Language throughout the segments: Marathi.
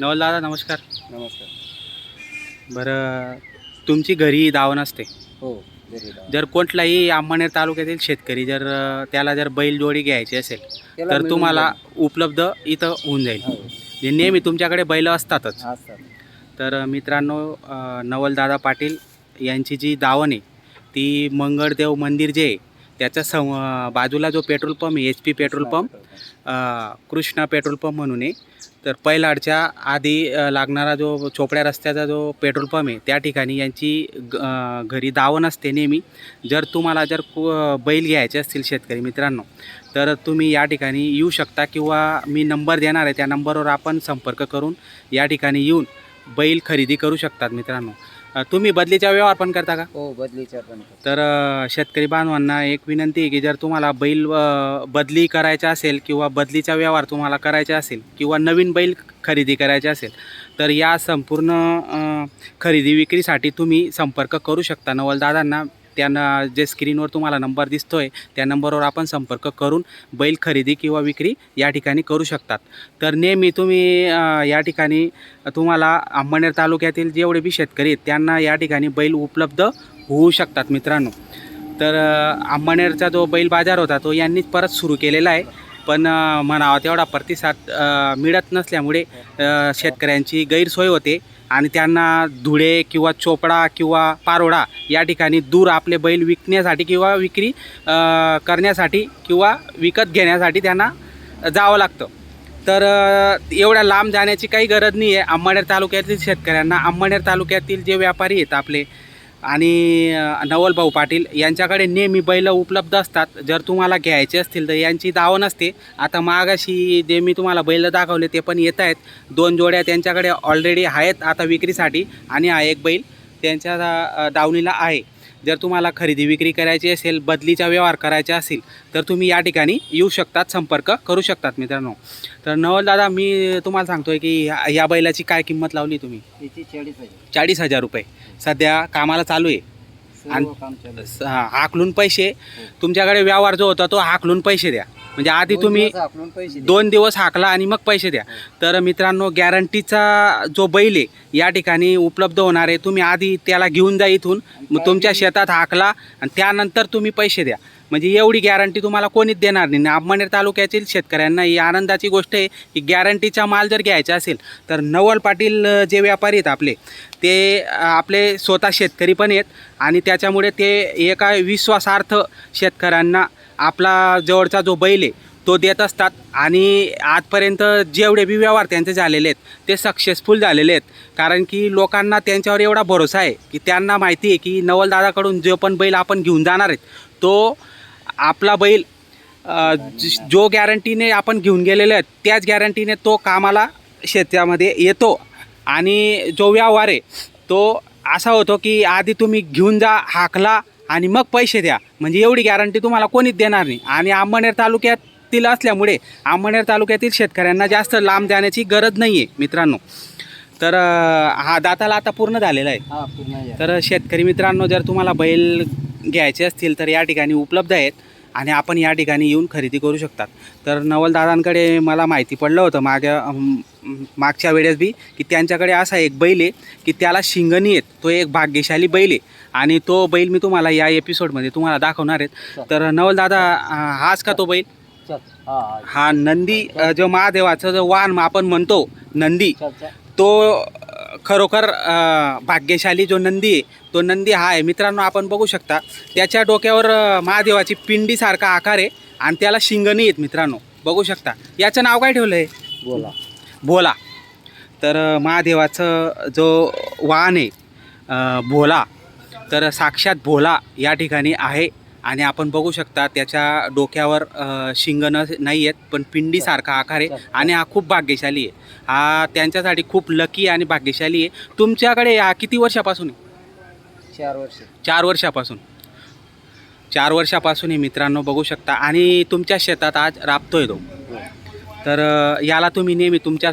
नवल दादा नमस्कार. नमस्कार. बरं तुमची घरी दावण असते. हो घरी. जर कोणताही अंमळनेर तालुक्यातील शेतकरी जर अ, त्याला जर बैल जोडी घ्यायची असेल त्याला तर मिळून तुम्हाला. उपलब्ध इथं होऊन जाईल. हो. जे नेहमी तुमच्याकडे बैल असतातच. असतात. तर मित्रांनो अ, नवलदादा पाटील यांची जी दावण आहे ती मंगळदेव मंदिर जे आहे त्याच्या सम अ, बाजूला जो पेट्रोल पंप आहे H P petrol pump Krishna petrol pump म्हणून आहे. तर पैलाडच्या आधी लागणारा जो चोपड्या रस्त्याचा जो पेट्रोल पंप आहे त्या ठिकाणी यांची घरी दावण असते नेहमी. जर तुम्हाला जर बैल घ्यायचे असतील शेतकरी मित्रांनो तर तुम्ही या ठिकाणी येऊ शकता किंवा मी नंबर देणार आहे त्या नंबरवर आपण संपर्क करून या ठिकाणी येऊन बैल खरेदी करू शकतात मित्रांनो. अ, तुम्ही बदलीचा व्यवहार पण करता का हो बदलीच्या पण. तर अ, शेतकरी बांधवांना एक विनंती आहे की जर तुम्हाला बैल अ, बदली करायचा असेल किंवा बदलीचा व्यवहार तुम्हाला करायचा असेल किंवा नवीन बैल खरेदी करायचा असेल तर या संपूर्ण अ, खरेदी विक्रीसाठी तुम्ही संपर्क करू शकता नवलदादांना त्यांना जे स्क्रीनवर तुम्हाला नंबर दिसतो आहे त्या नंबरवर आपण संपर्क करून बैल खरेदी किंवा विक्री या ठिकाणी करू शकतात. तर नेहमी तुम्ही या ठिकाणी तुम्हाला अंबनेर तालुक्यातील जेवढे बी शेतकरी आहेत त्यांना या ठिकाणी बैल उपलब्ध होऊ शकतात मित्रांनो. तर अ, अंबनेरचा जो बैल बाजार होता तो यांनीच परत सुरू केलेला आहे. पण म्हणावा तेवढा प्रतिसाद मिळत नसल्यामुळे शेतकऱ्यांची गैरसोय होते. आणि त्यांना धुळे किंवा चोपडा किंवा पारोडा या ठिकाणी दूर आपले बैल विकण्यासाठी किंवा विक्री करण्यासाठी किंवा विकत घेण्यासाठी त्यांना जावं लागतं. तर एवढ्या लांब जाण्याची काही गरज नाही आहे अंबनेर तालुक्यातील शेतकऱ्यांना. अंबनेर तालुक्यातील जे व्यापारी आहेत आपले आणि नवलभाऊ पाटील यांच्याकडे नेहमी बैल उपलब्ध असतात. जर तुम्हाला घ्यायचे असतील तर यांची दावण असते. आता मागाशी जे मी तुम्हाला बैल दाखवले ते पण येत आहेत. दोन जोड्या त्यांच्याकडे ऑलरेडी आहेत आता विक्रीसाठी. आणि हा एक बैल त्यांच्या दावणीला आहे. जर तुम्हाला खरेदी विक्री करायची असेल बदलीचा व्यवहार करायचा असेल तर तुम्ही या ठिकाणी येऊ शकतात संपर्क करू शकतात मित्रांनो. तर नवल दादा मी तुम्हाला सांगतोय की ह्या- या बैलाची काय किंमत लावली तुम्ही? चाळीस हजार. चाळीस हजार रुपये. सध्या कामाला चालू आहे. आणि- आहे. हा, हाकलून पैसे. तुमच्याकडे व्यवहार जो होता तो हाकलून पैसे द्या. म्हणजे आधी तुम्ही. दोन दिवस हाकला आणि मग पैसे द्या. तर मित्रांनो गॅरंटीचा जो बैल आहे या ठिकाणी उपलब्ध होणार आहे. तुम्ही आधी त्याला घेऊन जा इथून. मग तुमच्या शेतात हाकला आणि त्यानंतर तुम्ही पैसे द्या. म्हणजे एवढी गॅरंटी तुम्हाला कोणीच देणार नाही. अंबनेर तालुक्यातील शेतकऱ्यांना ही आनंदाची गोष्ट आहे की गॅरंटीचा माल जर घ्यायचा असेल तर नवल पाटील जे व्यापारी आहेत आपले ते आपले स्वतः शेतकरी पण आहेत. आणि त्याच्यामुळे ते एका विश्वासार्थ शेतकऱ्यांना आपला जवळचा जो बैल आहे तो देत असतात. आणि आजपर्यंत जेवढे बी व्यवहार त्यांचे झालेले आहेत ते सक्सेसफुल झालेले आहेत. कारण की लोकांना त्यांच्यावर एवढा भरोसा आहे की त्यांना माहिती आहे की नवलदादाकडून जो पण बैल आपण घेऊन जाणार आहेत तो आपला बैल जो गॅरंटीने आपण घेऊन गेलेले आहेत त्याच गॅरंटीने तो कामाला शेतामध्ये येतो. आणि जो व्यवहार आहे तो असा होतो की आधी तुम्ही घेऊन जा हाकला आणि मग पैसे द्या. म्हणजे एवढी गॅरंटी तुम्हाला कोणीच देणार नाही. आणि अंबनेर तालुक्यातील असल्यामुळे अंबनेर तालुक्यातील शेतकऱ्यांना जास्त लांब जाण्याची गरज नाही आहे मित्रांनो. तर हा दाताला आता पूर्ण झालेला हा आहे. तर शेतकरी मित्रांनो जर तुम्हाला बैल घ्यायचे असतील तर या ठिकाणी उपलब्ध आहेत. आणि आपण या ठिकाणी येऊन खरेदी करू शकतात. तर नवलदादांकडे मला माहिती पडलं होतं माग्या मागच्या वेळेस बी की त्यांच्याकडे असा एक बैल आहे की त्याला शिंगणी आहेत. तो एक भाग्यशाली बैल आहे. आणि तो बैल मी तुम्हाला या एपिसोडमध्ये तुम्हाला दाखवणार आहेत तर नवलदादा हाच का तो बैल? हा नंदी जो महादेवाचं जो वाहन आपण म्हणतो नंदी तो खरोखर भाग्यशाली जो नंदी आहे तो नंदी हा आहे. मित्रांनो आपण बघू शकता त्याच्या डोक्यावर महादेवाची पिंडीसारखा आकार आहे आणि त्याला शिंगणी आहेत मित्रांनो. बघू शकता. याचं नाव काय ठेवलं आहे बोला. भोला. तर महादेवाचं जो वाहन आहे भोला तर साक्षात भोला या ठिकाणी आहे. आणि आपण बघू शकता त्याच्या डोक्यावर अ, शिंग न नाही आहेत पण पिंडीसारखा आकार आहे आणि हा खूप भाग्यशाली आहे. हा त्यांच्यासाठी खूप लकी आणि भाग्यशाली आहे. तुमच्याकडे हा किती वर्षापासून आहे? चार वर्ष. चार वर्षापासून. चार वर्षापासून हे मित्रांनो बघू शकता आणि तुमच्या शेतात आज राबतोय तो. तर याला तुम्ही नेहमी तुमच्या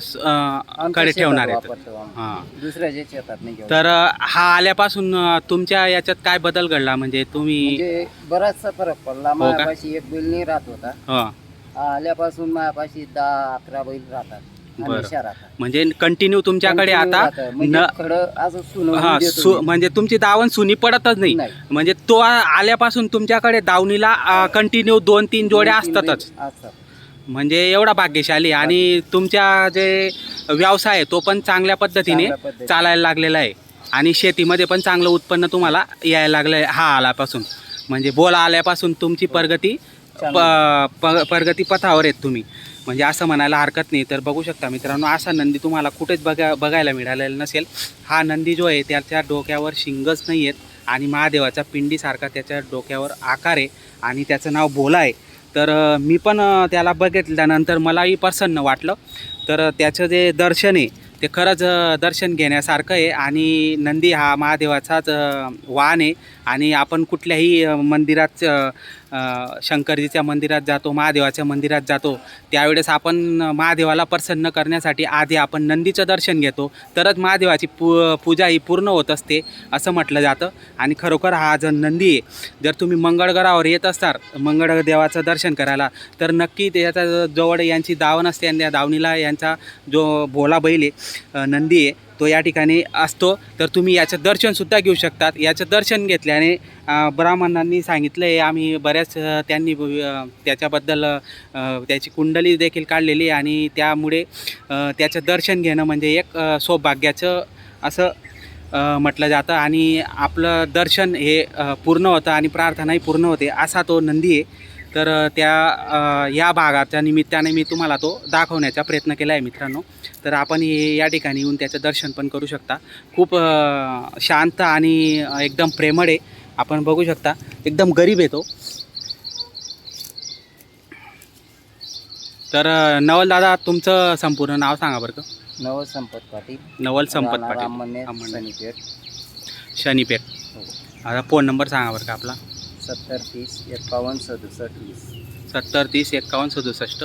कडे ठेवणार आहेत. हां दुसऱ्याच्या शेतात नाही घेऊन. तर हा आल्यापासून अ, तुमच्या याच्यात काय बदल घडला म्हणजे तुम्ही म्हणजे बराचसा फरक पडला हो का? माझ्यापाशी एक बैल नाही राहत होता हां आल्यापासून माझ्यापाशी दहा अकरा बैल राहतात बरं. आणि शहरात म्हणजे कंटिन्यू तुमच्याकडे आता म्हणजे न असं हा सु. म्हणजे तुमची दावण सुनी पडतच नाही नाही. म्हणजे तो आ- आल्यापासून तुमच्याकडे दावणीला कंटिन्यू दोन तीन जोड्या असतातच असतात म्हणजे एवढा भाग्यशाली आणि तुमच्या जे व्यवसाय आहे तो पण चांगल्या पद्धतीने चांगल्या पद्धतीने. चालायला लागलेला आहे. आणि शेतीमध्ये पण चांगलं उत्पन्न तुम्हाला यायला लागलं आहे हा आल्यापासून म्हणजे बोला आल्यापासून तुमची प्रगती प प- प्रगती पथावर आहेत तुम्ही. म्हणजे असं म्हणायला हरकत नाही तर बघू शकता मित्रांनो असा नंदी तुम्हाला कुठेच बघा बघायला मिळालेला नसेल. हा नंदी जो आहे त्याच्या डोक्यावर शिंगच नाही आहेत आणि महादेवाचा पिंडीसारखा त्याच्या डोक्यावर आकार आहे आणि त्याचं नाव भोला आहे. तर मी पण त्याला बघितल्यानंतर मलाही प्रसन्न वाटलं. तर त्याचं जे दर्शन आहे ते खरंच दर्शन घेण्यासारखं आहे. आणि नंदी हा महादेवाचाच वाहन आहे. आणि आपण कुठल्याही मंदिरात शंकरजीच्या मंदिरात जातो महादेवाच्या मंदिरात जातो. त्यावेळेस आपण महादेवाला प्रसन्न करण्यासाठी आधी आपण नंदीचं दर्शन घेतो. तरच महादेवाची पू पूजा ही पूर्ण होत असते असं म्हटलं जातं. आणि खरोखर हा जर नंदी आहे जर तुम्ही मंगळगडावर येत असताल मंगळ देवाचं दर्शन करायला तर नक्की त्याच्याजवळ यांची दावण असते आणि त्या दावणीला यांचा जो भोला बैल आहे नंदी आहे तो या ठिकाणी असतो. तर तुम्ही याचं दर्शनसुद्धा घेऊ शकतात. याचं दर्शन घेतल्याने ब्राह्मणांनी सांगितलं आहे आम्ही बऱ्याच त्यांनी त्याच्याबद्दल त्याची कुंडली देखील काढलेली आणि त्यामुळे त्याचं दर्शन घेणं म्हणजे एक सौभाग्याचं असं म्हटलं जातं. आणि आपलं दर्शन हे पूर्ण होतं आणि प्रार्थनाही पूर्ण होते असा तो नंदी आहे. तर त्या या भागाच्या निमित्ताने मी तुम्हाला तो दाखवण्याचा प्रयत्न केला आहे मित्रांनो. तर आपण हे या ठिकाणी येऊन त्याचं दर्शन पण करू शकता. खूप शांत आणि एकदम प्रेमळ आहे. आपण बघू शकता एकदम गरीब आहे तो. तर नवल दादा तुमचं संपूर्ण नाव सांगा बरं का. नवल संपत पाटील. नवल संपत पाटील. सनीपेठ. शनीपेठ. हो. आता फोन नंबर सांगा बरं का आपला. सत्तर तीस एकावन्न सदुसष्ट वीस. सत्तर तीस एक्कावन्न सदुसष्ट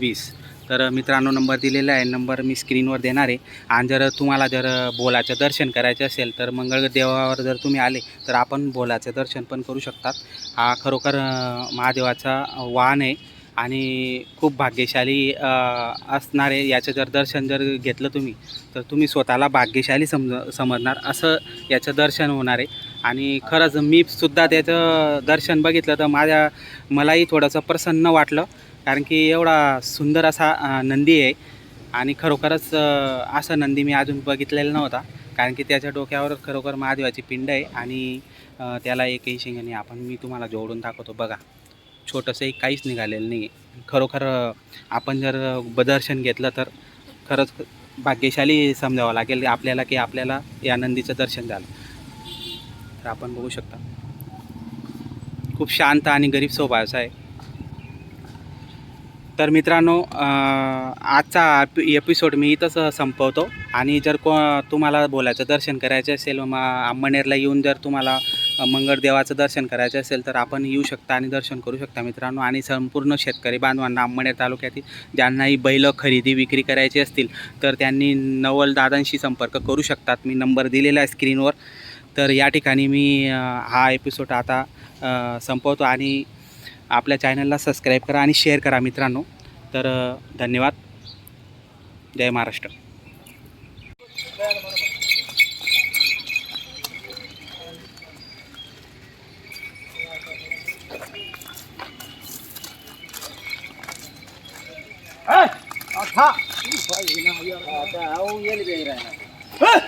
वीस. तर मित्रांनो नंबर दिलेला आहे. नंबर मी स्क्रीनवर देणार आहे. आणि जर तुम्हाला जर बोलाचं दर्शन करायचं असेल तर मंगळ देवावर जर तुम्ही आले तर आपण बोलाचं दर्शन पण करू शकतात. हा खरोखर महादेवाचा वाहन आहे आणि खूप भाग्यशाली असणारे याचं जर दर्शन जर घेतलं तुम्ही तर तुम्ही स्वतःला भाग्यशाली समज समजणार. असं याचं दर्शन होणार आहे. आणि खरंच मी सुद्धा त्याचं दर्शन बघितलं तर माझ्या मलाही थोडंसं प्रसन्न वाटलं. कारण की एवढा सुंदर असा नंदी आहे. आणि खरोखरच असा नंदी मी अजून बघितलेला नव्हता. कारण की त्याच्या डोक्यावर खरोखर महादेवाची पिंड आहे. आणि त्याला एकही शिंगाने आपण मी तुम्हाला जोडून दाखवतो. बघा छोटंसंही काहीच निघालेलं नाही खरोखर आपण जर दर्शन घेतलं तर खरंच भाग्यशाली समजावं लागेल आपल्याला की आपल्याला या नंदीचं दर्शन झालं. तर आपण बघू शकता. खूप शांत आणि गरीब स्वभावाचा आहे. तर मित्रांनो आजचा एपिसोड मी इथंच संपवतो. आणि जर को तुम्हाला बोलायचं दर्शन करायचं असेल मग अंबनेरला येऊन जर तुम्हाला मंगळदेवाचं दर्शन करायचं असेल तर आपण येऊ शकता आणि दर्शन करू शकता मित्रांनो. आणि संपूर्ण शेतकरी बांधवांना अंबनेर तालुक्यातील ज्यांनाही बैल खरेदी विक्री करायची असतील तर त्यांनी नवलदादांशी संपर्क करू शकतात. मी नंबर दिलेला आहे स्क्रीनवर तर या ठिकाणी मी हा एपिसोड आता संपवतो आणि आपल्या चॅनलला सबस्क्राईब करा आणि शेअर करा मित्रांनो. तर धन्यवाद. जय महाराष्ट्र. आता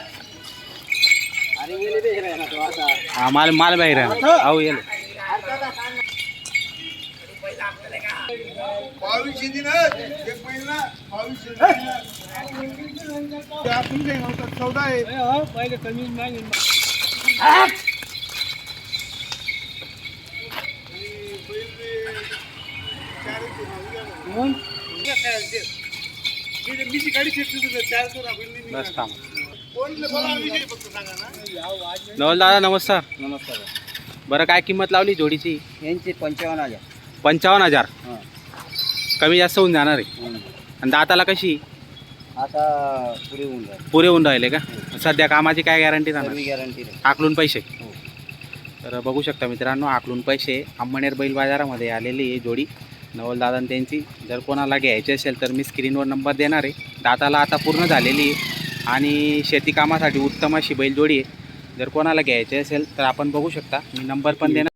हा माल माल बाहेर अहो येईल. चौदा आहे. बस थांब. फक्त सांगा ना नवल दादा नमस्कार. नमस्कार. बरं काय किंमत लावली जोडीची? यांचे पंचावन्न हजार. पंचावन्न हजार? हां. कमी जास्त होऊन जाणार आहे. आणि दाताला कशी? आता पुढे होऊन जाईल. पुरे होऊन राहिले का? सध्या कामाची काय गॅरंटी सर्व गॅरंटी आकलून पैसे? हो. तर बघू शकता मित्रांनो आकलून पैसे. अंमनेर बैल बाजारामध्ये आलेली आहे जोडी. नवलदादा त्यांची. जर कोणाला घ्यायची असेल तर मी स्क्रीनवर नंबर देणार आहे. दाताला आता पूर्ण झालेली आहे. आणि शेतीकामासाठी उत्तम अशी बैलजोडी आहे. जर कोणाला घ्यायची असेल तर आपण बघू शकता. मी नंबर पण देणार